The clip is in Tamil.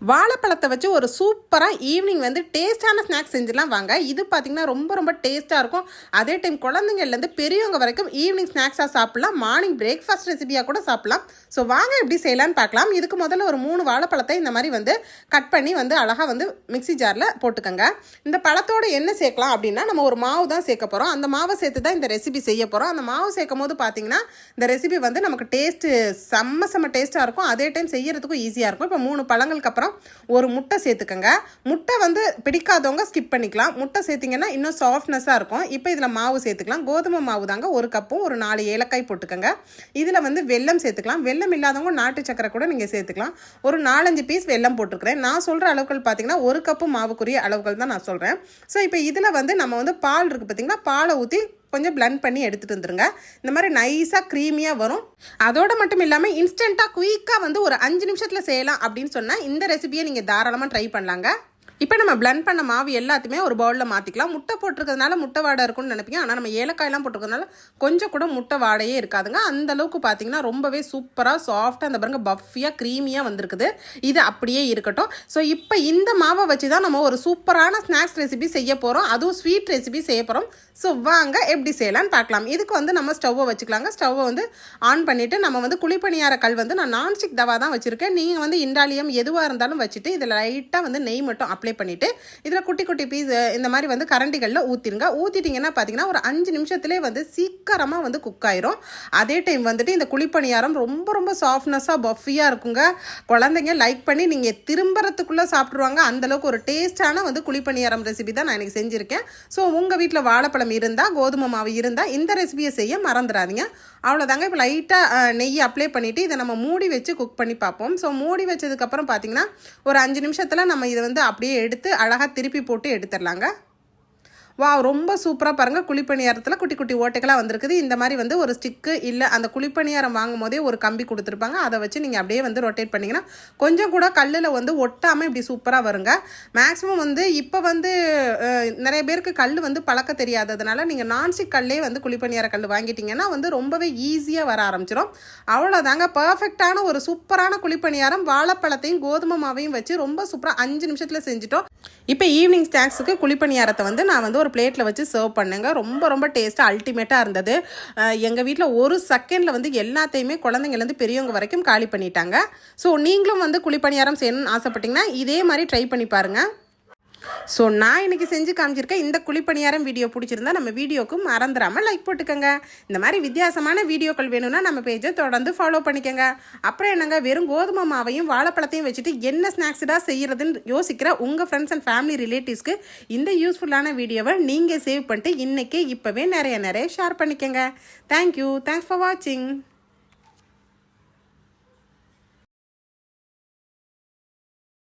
வாழைப்பழத்தை வச்சு ஒரு சூப்பராக ஈவினிங் வந்து டேஸ்டான ஸ்நாக்ஸ் செஞ்சுலாம் வாங்க இது பார்த்திங்கன்னா ரொம்ப ரொம்ப டேஸ்ட்டாக இருக்கும். அதே டைம் குழந்தைங்கள்லேருந்து பெரியவங்க வரைக்கும் ஈவினிங் ஸ்நாக்ஸாக சாப்பிட்லாம். மார்னிங் பிரேக்ஃபாஸ்ட் ரெசிபியாக கூட சாப்பிட்லாம். ஸோ வாங்க எப்படி செய்யலான்னு பார்க்கலாம் இதுக்கு முதல்ல ஒரு மூணு வாழைப்பழத்தை இந்த மாதிரி வந்து கட் பண்ணி வந்து அழகாக வந்து மிக்ஸி ஜாரில் போட்டுக்கோங்க. இந்த பழத்தோடு என்ன சேர்க்கலாம் அப்படின்னா நம்ம ஒரு மாவு தான் சேர்க்க போகிறோம் அந்த மாவை சேர்த்து தான் இந்த ரெசிபி செய்ய போகிறோம் அந்த மாவு சேர்க்கும் போது பார்த்தீங்கன்னா இந்த ரெசிபி வந்து நமக்கு டேஸ்ட்டு செம்ம செம்ம டேஸ்ட்டாக இருக்கும். அதே டைம் செய்யறதுக்கும் ஈஸியாக இருக்கும். இப்போ மூணு பழங்களுக்கு அப்புறம் ஒரு முட்டை சேர்த்துக்கோங்க. முட்டை வந்து பிடிக்காதவங்க ஸ்கிப் பண்ணிக்கலாம். முட்டை சேர்த்திங்கன்னா இன்னும் சாஃப்ட்னஸாக இருக்கும். இப்போ இதில் மாவு சேர்த்துக்கலாம். கோதுமை மாவு தாங்க ஒரு கப்பும் ஒரு நாலு ஏலக்காய் போட்டுக்கோங்க. இதில் வந்து வெல்லம் சேர்த்துக்கலாம். வெல்லம் இல்லாதவங்க நாட்டு சக்கரை கூட நீங்கள் சேர்த்துக்கலாம். ஒரு நாலஞ்சு பீஸ் வெல்லம் போட்டிருக்கிறேன். நான் சொல்கிற அளவுகள் பார்த்தீங்கன்னா ஒரு கப்பு மாவுக்குரிய அளவுகள் தான் நான் சொல்கிறேன் ஸோ இப்போ இதில் வந்து நம்ம வந்து பால் இருக்குது பார்த்திங்கன்னா பாலை ஊற்றி கொஞ்சம் பிளண்ட் பண்ணி எடுத்துகிட்டு வந்துருங்க. இந்த மாதிரி நைஸாக க்ரீமியாக வரும். அதோட மட்டும் இல்லாமல் இன்ஸ்டண்ட்டாக குயிக்காக வந்து ஒரு அஞ்சு நிமிஷத்தில் செய்யலாம் அப்படின்னு சொன்னால் இந்த ரெசிபியை நீங்கள் தாராளமாக ட்ரை பண்ணலாங்க. இப்போ நம்ம பிளண்ட் பண்ண மாவு எல்லாத்தையுமே ஒரு பவுலில் மாற்றிக்கலாம் முட்டை போட்டிருக்கிறதுனால முட்டை வாடை இருக்கும்னு நினைப்பீங்க. ஆனால் நம்ம ஏலக்காயெல்லாம் போட்டிருக்கிறதுனால கொஞ்சம் கூட முட்டை வாடையே இருக்காதுங்க. அந்த அளவுக்கு பார்த்தீங்கன்னா ரொம்பவே சூப்பராக சாஃப்டாக அந்த பாருங்க பஃபியாக க்ரீமியாக வந்திருக்குது. இது அப்படியே இருக்கட்டும். ஸோ இப்போ இந்த மாவை வச்சு தான் நம்ம ஒரு சூப்பரான ஸ்நாக்ஸ் ரெசிபி செய்ய போகிறோம் அதுவும் ஸ்வீட் ரெசிபி செய்ய போகிறோம் ஸோ வாங்க எப்படி செய்யலாம்னு பார்க்கலாம் இதுக்கு வந்து நம்ம ஸ்டவ்வை வச்சுக்கலாங்க. ஸ்டவ்வை வந்து ஆன் பண்ணிவிட்டு நம்ம வந்து குழிப்பணியார கல் வந்து நான் நான்ஸ்டிக் தவா தான் வச்சுருக்கேன். நீங்கள் வந்து இண்டாலியம் எதுவாக இருந்தாலும் வச்சுட்டு இதில் லைட்டாக வந்து நெய் மட்டும் அப்ளை பண்ணிவிட்டு இதில் குட்டி குட்டி பீஸ் இந்த மாதிரி வந்து கரண்டிகளில் ஊற்றிடுங்க ஊற்றிட்டிங்கன்னா பார்த்தீங்கன்னா ஒரு அஞ்சு நிமிஷத்துலேயே வந்து சீக்கிரமாக வந்து குக் ஆயிரும். அதே டைம் வந்துட்டு இந்த குழிப்பணியாரம் ரொம்ப ரொம்ப சாஃப்ட்னஸாக பஃபியாக இருக்குங்க. குழந்தைங்க லைக் பண்ணி நீங்கள் திரும்புறதுக்குள்ளே சாப்பிட்ருவாங்க அந்தளவுக்கு ஒரு டேஸ்ட்டான வந்து குழிப்பணியாரம் ரெசிபி தான் நான் எனக்கு செஞ்சுருக்கேன். ஸோ உங்கள் வீட்டில் வாழைப்பழம் இருந்தால் கோதுமை மாவு இருந்தால் இந்த ரெசிபியை செய்ய மறந்துடாதீங்க. அவ்வளோதாங்க இப்போ லைட்டாக நெய் அப்ளை பண்ணிவிட்டு இதை நம்ம மூடி வச்சு குக் பண்ணி பார்ப்போம். ஸோ மூடி வச்சதுக்கப்புறம் பார்த்தீங்கன்னா ஒரு அஞ்சு நிமிஷத்தில் நம்ம இதை வந்து அப்படியே எடுத்து அழகாக திருப்பி போட்டு எடுத்துடலாங்க வா ரொம்ப சூப்பராக பாருங்கள் குழிப்பணியாரத்தில் குட்டி குட்டி ஓட்டைகளாக வந்திருக்குது. இந்த மாதிரி வந்து ஒரு ஸ்டிக்கு இல்லை அந்த குழிப்பணியாரம் வாங்கும் போதே ஒரு கம்பி கொடுத்துருப்பாங்க. அதை வச்சு நீங்கள் அப்படியே வந்து ரொட்டேட் பண்ணிங்கன்னா கொஞ்சம் கூட கல்லில் வந்து ஒட்டாமல் இப்படி சூப்பராக வருங்க. மேக்ஸிமம் வந்து இப்போ வந்து நிறைய பேருக்கு கல் வந்து பழக்க தெரியாததுனால நீங்கள் நான்ஸ்டிக் கல்லே வந்து குழிப்பணியார கல் வாங்கிட்டீங்கன்னா வந்து ரொம்பவே ஈஸியாக வர ஆரம்பிச்சிடும் அவ்வளோதாங்க பர்ஃபெக்டான ஒரு சூப்பரான குழிப்பணியாரம் வாழைப்பழத்தையும் கோதுமை மாவையும் வச்சு ரொம்ப சூப்பராக அஞ்சு நிமிஷத்தில் செஞ்சுட்டோம். இப்போ ஈவினிங் ஸ்நாக்ஸுக்கு குழிப்பணியாரத்தை வந்து நான் வந்து ஒரு பிளேட்டில் வச்சு சர்வ் பண்ணுங்கள் ரொம்ப ரொம்ப டேஸ்ட்டாக அல்டிமேட்டாக இருந்தது. எங்கள் வீட்டில் ஒரு செகண்டில் வந்து எல்லாத்தையுமே குழந்தைங்கலேருந்து பெரியவங்க வரைக்கும் காலி பண்ணிட்டாங்க. ஸோ நீங்களும் வந்து குழிப்பணியாரம் செய்யணும்னு ஆசைப்பட்டீங்கன்னா இதே மாதிரி ட்ரை பண்ணி பாருங்கள் ஸோ நான் இன்றைக்கி செஞ்சு காமிச்சிருக்கேன் இந்த குழிப்பணியாரம் வீடியோ பிடிச்சிருந்தா நம்ம வீடியோக்கு மறந்துடாமல் லைக் போட்டுக்கோங்க. இந்த மாதிரி வித்தியாசமான வீடியோக்கள் வேணும்னா நம்ம பேஜை தொடர்ந்து ஃபாலோ பண்ணிக்கோங்க. அப்புறம் என்னங்க? வெறும் கோதுமை மாவையும் வாழைப்பழத்தையும் வச்சுட்டு என்ன ஸ்நாக்ஸ்டாக செய்கிறதுன்னு யோசிக்கிற உங்கள் ஃப்ரெண்ட்ஸ் அண்ட் ஃபேமிலி ரிலேட்டிவ்ஸ்க்கு இந்த யூஸ்ஃபுல்லான வீடியோவை நீங்கள் சேவ் பண்ணிட்டு இன்றைக்கே இப்போவே நிறைய நிறைய ஷேர் பண்ணிக்கோங்க. தேங்க்யூ தேங்க்ஸ் ஃபார் வாட்சிங்